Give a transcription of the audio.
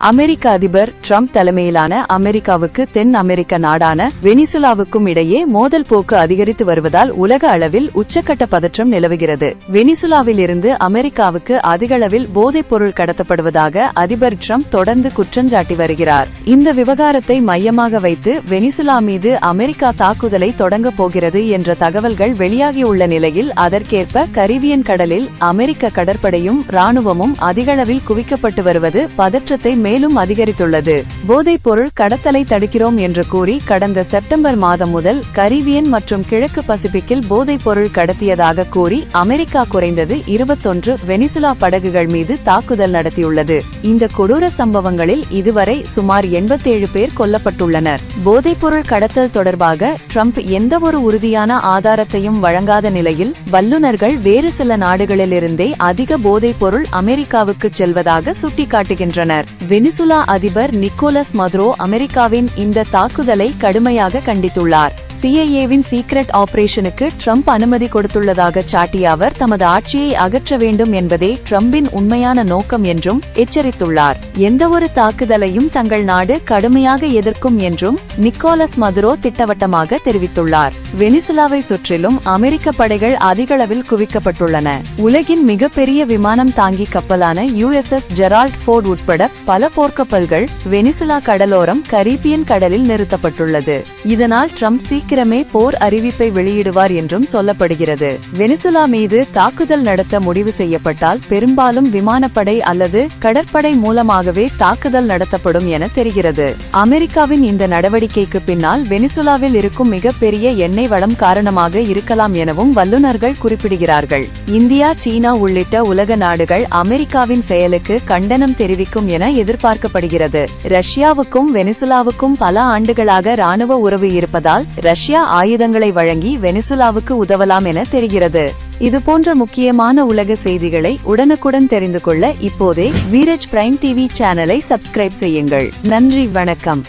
அமெரிக்க அதிபர் ட்ரம்ப் தலைமையிலான அமெரிக்காவுக்கு தென் அமெரிக்க நாடான வெனிசுலாவுக்கும் இடையே மோதல் போக்கு அதிகரித்து வருவதால் உலக அளவில் உச்சக்கட்ட பதற்றம் நிலவுகிறது. வெனிசுலாவில் இருந்து அமெரிக்காவுக்கு அதிகளவில் போதைப் பொருள் கடத்தப்படுவதாக அதிபர் ட்ரம்ப் தொடர்ந்து குற்றஞ்சாட்டி வருகிறார். இந்த விவகாரத்தை மையமாக வைத்து வெனிசுலா மீது அமெரிக்கா தாக்குதலை தொடங்கப் போகிறது என்ற தகவல்கள் வெளியாகியுள்ள நிலையில் அதற்கேற்ப கரிபியன் கடலில் அமெரிக்க கடற்படையும் ராணுவமும் அதிகளவில் குவிக்கப்பட்டு வருவது பதற்றத்தை மேலும் அதிகரித்துள்ளது. போதைப் பொருள் கடத்தலை தடுக்கிறோம் என்று கூறி கடந்த செப்டம்பர் மாதம் முதல் கரீபியன் மற்றும் கிழக்கு பசிபிக்கில் போதைப் பொருள் கடத்தியதாக கூறி அமெரிக்கா குறைந்தது இருபத்தொன்று வெனிசுலா படகுகள் மீது தாக்குதல் நடத்தியுள்ளது. இந்த கொடூர சம்பவங்களில் இதுவரை சுமார் எண்பத்தேழு பேர் கொல்லப்பட்டுள்ளனர். போதைப் பொருள் கடத்தல் தொடர்பாக ட்ரம்ப் எந்தவொரு உறுதியான ஆதாரத்தையும் வழங்காத நிலையில் வல்லுநர்கள் வேறு சில நாடுகளிலிருந்தே அதிக போதைப் பொருள் அமெரிக்காவுக்கு செல்வதாக சுட்டிக்காட்டுகின்றனர். வெனிசுலா அதிபர் நிக்கோலஸ் மதுரோ அமெரிக்காவின் இந்த தாக்குதலை கடுமையாக கண்டித்துள்ளார். சிஐஏவின் சீக்ரெட் ஆபரேஷனுக்கு ட்ரம்ப் அனுமதி கொடுத்துள்ளதாக சாட்டிய அவர் தமது ஆட்சியை அகற்ற வேண்டும் என்பதே ட்ரம்பின் உண்மையான நோக்கம் என்றும் எச்சரித்துள்ளார். எந்தவொரு தாக்குதலையும் தங்கள் நாடு கடுமையாக எதிர்க்கும் என்றும் நிக்கோலஸ் மதுரோ திட்டவட்டமாக தெரிவித்துள்ளார். வெனிசுலாவை சுற்றிலும் அமெரிக்க படைகள் அதிகளவில் குவிக்கப்பட்டுள்ளன. உலகின் மிகப்பெரிய விமானம் தாங்கி கப்பலான யுஎஸ்எஸ் ஜெரால்ட் போர்ட் உட்பட பல போர்க்கப்பல்கள் வெனிசுலா கடலோரம் கரீபியன் கடலில் நிறுத்தப்பட்டுள்ளது. இதனால் ட்ரம்ப் சீக் சீக்கிரமே போர் அறிவிப்பை வெளியிடுவார் என்றும் சொல்லப்படுகிறது. வெனிசுலா மீது தாக்குதல் நடத்த முடிவு செய்யப்பட்டால் பெரும்பாலும் விமானப்படை அல்லது கடற்படை மூலமாகவே தாக்குதல் நடத்தப்படும் என தெரிகிறது. அமெரிக்காவின் இந்த நடவடிக்கைக்கு பின்னால் வெனிசுலாவில் இருக்கும் மிகப்பெரிய எண்ணெய் வளம் காரணமாக இருக்கலாம் எனவும் வல்லுநர்கள் குறிப்பிடுகிறார்கள். இந்தியா சீனா உள்ளிட்ட உலக நாடுகள் அமெரிக்காவின் செயலுக்கு கண்டனம் தெரிவிக்கும் என எதிர்பார்க்கப்படுகிறது. ரஷ்யாவுக்கும் வெனிசுலாவுக்கும் பல ஆண்டுகளாக ராணுவ உறவு இருப்பதால் ரஷ்யா ஆயுதங்களை வழங்கி வெனிசுலாவுக்கு உதவலாம் என தெரிகிறது. இதுபோன்ற முக்கியமான உலக செய்திகளை உடனுக்குடன் தெரிந்து கொள்ள இப்போதே வீரஜ் பிரைம் டிவி சேனலை சப்ஸ்கிரைப் செய்யுங்கள். நன்றி வணக்கம்.